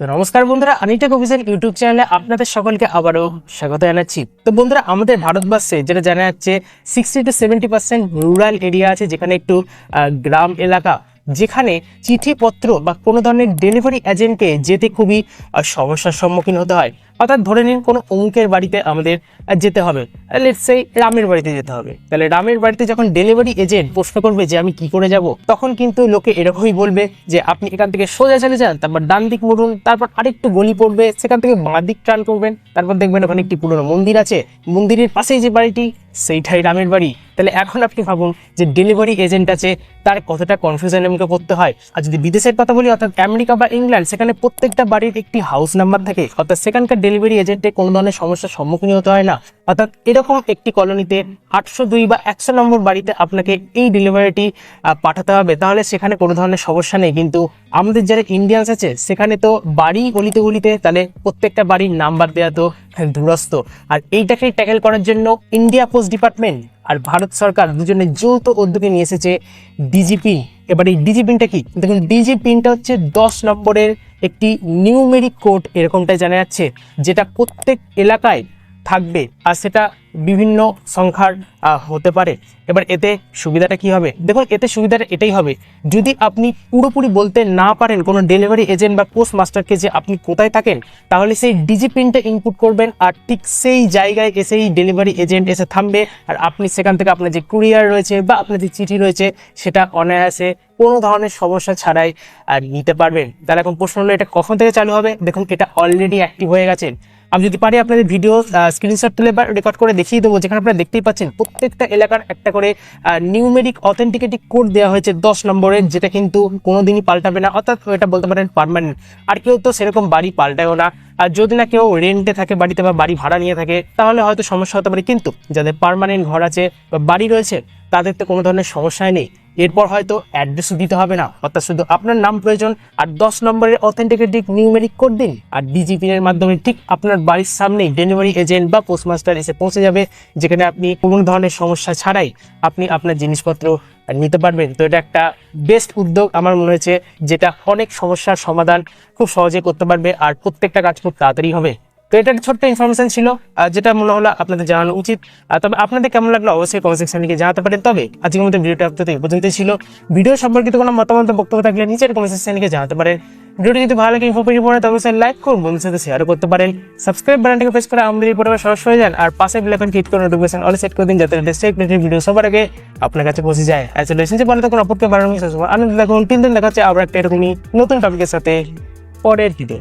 তো নমস্কার বন্ধুরা আনিটেক অফিসের ইউটিউব চ্যানেলে আপনাদের সকলকে আবারও স্বাগত জানাচ্ছি। তো বন্ধুরা, আমাদের ভারতবর্ষে যেটা জানা যাচ্ছে sixty two seventy percent rural area আছে, যেখানে একটু গ্রাম এলাকা। যেখানে চিঠিপত্র বা কোনো ধরনের ডেলিভারি এজেন্টকে যেতে খুবই সমস্যার সম্মুখীন হতে হয়। অর্থাৎ ধরে নিন কোনো অমুকের বাড়িতে আমাদের যেতে হবে। লেটস সেই রামের বাড়িতে যেতে হবে। তাহলে রামের বাড়িতে যখন ডেলিভারি এজেন্ট প্রশ্ন করবে যে আমি কি করে যাব, তখন কিন্তু লোকে এরকমই বলবে যে আপনি এখান থেকে সোজা চলে যান, তারপর ডান দিক মুড়ুন, তারপর আরেকটু গলি পড়বে, সেখান থেকে বাঁ দিক টার্ন করবেন, তারপর দেখবেন ওখানে একটি পুরনো মন্দির আছে। মন্দিরের পাশেই যে বাড়িটি সেইটাই রামের বাড়ি। তাহলে এখন আপনি ভাবুন যে ডেলিভারি এজেন্ট আছে, তার কতটা কনফিউশন আমাকে পড়তে হয়। আর যদি বিদেশের কথা বলি, অর্থাৎ আমেরিকা বা ইংল্যান্ড, সেখানে প্রত্যেকটা বাড়ির একটি হাউস নাম্বার থাকে। অর্থাৎ সেখানকার ডেলিভারি এজেন্টে কোনো ধরনের সমস্যার সম্মুখীন হতে হয় না। অর্থাৎ এরকম একটি কলোনিতে আটশো দুই বা একশো নম্বর বাড়িতে আপনাকে এই ডেলিভারিটি পাঠাতে হবে। তাহলে সেখানে কোনো ধরনের সমস্যা নেই। কিন্তু আমাদের যারা ইন্ডিয়ানস আছে, সেখানে তো বাড়ি গলিতে গলিতে তাহলে প্রত্যেকটা বাড়ির নাম্বার দেওয়া তো দূরস্থ। আর এইটাকে ট্যাকেল করার জন্য ইন্ডিয়া পোস্ট ডিপার্টমেন্ট আর ভারত সরকার দুজনে যৌথ উদ্যোগে নিয়ে এসেছে ডিজিপি এবার এই ডিজি পিনটা কি? দেখুন ডিজি পিনটা হচ্ছে দশ নম্বরের একটি নিউমেরিক কোড এরকমটাই জানা যাচ্ছে, যেটা প্রত্যেক এলাকায় থাকবে আর সেটা বিভিন্ন সংখ্যার হতে পারে। এবার এতে সুবিধাটা কি হবে? দেখুন, এতে সুবিধাটা এটাই হবে। যদি আপনি পুরোপুরি বলতে না পারেন কোনো ডেলিভারি এজেন্ট বা পোস্ট মাস্টারকে যে আপনি কোথায় থাকেন, তাহলে সেই ডিজি পিনটা ইনপুট করবেন আর ঠিক সেই জায়গায় এসেই ডেলিভারি এজেন্ট এসে থামবে। আর আপনি সেখান থেকে আপনার যে কুরিয়ার রয়েছে বা আপনার যে চিঠি রয়েছে, সেটা অনায়াসে কোনো ধরনের সমস্যা ছাড়াই আর নিতে পারবেন। তাহলে এখন প্রশ্ন হলো, এটা কখন থেকে চালু হবে? দেখুন, এটা অলরেডি অ্যাক্টিভ হয়ে গেছে। আমি যদি পারি আপনাদের ভিডিও স্ক্রিনশট তুলে বা রেকর্ড করে দেখিয়ে দেবো। যেখানে আপনারা দেখতেই পাচ্ছেন, প্রত্যেকটা এলাকার একটা করে নিউমেরিক অথেন্টিকেটিক কোড দেওয়া হয়েছে দশ নম্বরের যেটা কিন্তু কোনোদিনই পাল্টাবে না। অর্থাৎ এটা বলতে পারেন পারমানেন্ট আর কেউ তো সেরকম বাড়ি পাল্টায়ও না। আর যদি না কেউ রেন্টে থাকে, বাড়িতে বা বাড়ি ভাড়া নিয়ে থাকে, তাহলে হয়তো সমস্যা হতে পারে। কিন্তু যাদের পারমানেন্ট ঘর আছে বা বাড়ি রয়েছে, তাদের তো কোনো ধরনের সমস্যাই নেই। এরপর হয়তো অ্যাড্রেসও দিতে হবে না। অর্থাৎ শুধু আপনার নাম প্রয়োজন আর দশ নম্বরের অথেন্টিকেটিক নিউমেরিক কোড দিন। আর ডিজিপি এর মাধ্যমে ঠিক আপনার বাড়ির সামনেই ডেলিভারি এজেন্ট বা পোস্টমাস্টার এসে পৌঁছে যাবে, যেখানে আপনি কোনো ধরনের সমস্যা ছাড়াই আপনি আপনার জিনিসপত্র নিতে পারবেন। তো এটা একটা বেস্ট উদ্যোগ আমার মনে হয়েছে, যেটা অনেক সমস্যার সমাধান খুব সহজে করতে পারবে আর প্রত্যেকটা কাজ খুব তাড়াতাড়ি হবে। তো এটা একটা ছোট্ট ইনফরমেশন ছিল যেটা মনে হলো আপনাদের জানানো উচিত। তবে আপনাদের কেমন লাগল অবশ্যই কমেন্ট সেকশন লিখে জানাতে পারেন। তবে আজকের মধ্যে ভিডিওটা আপনাদের এই পর্যন্তই ছিল। ভিডিও সম্পর্কিত কোনো মতামত বক্তব্য থাকলে নিচের কমেন্ট সেকশন লিখে জানাতে পারেন। ভিডিওটি যদি ভালো লাগে ইনফরমেটিভ মনে তবে লাইক করুন, বন্ধুদের সাথে শেয়ার করতে পারেন। সাবস্ক্রাইব বাটনটাকে প্রেস করে আমাদের এই পরিবার সদস্য হয়ে যান, আর পাশে বেল আইকন ক্লিক করে নোটিফিকেশন অল সেট করে দিন, যাতে লেটেস্ট ভিডিও সবার আগে আপনার কাছে পৌঁছে যায়। অ্যাজ রিলেশনশিপ ভালো থাকুন অপরকে বাড়ানো আনন্দ থাকুন তিন দিন দেখাচ্ছে আবার একটা এরকমই নতুন টপিকের সাথে পরের ভিডিও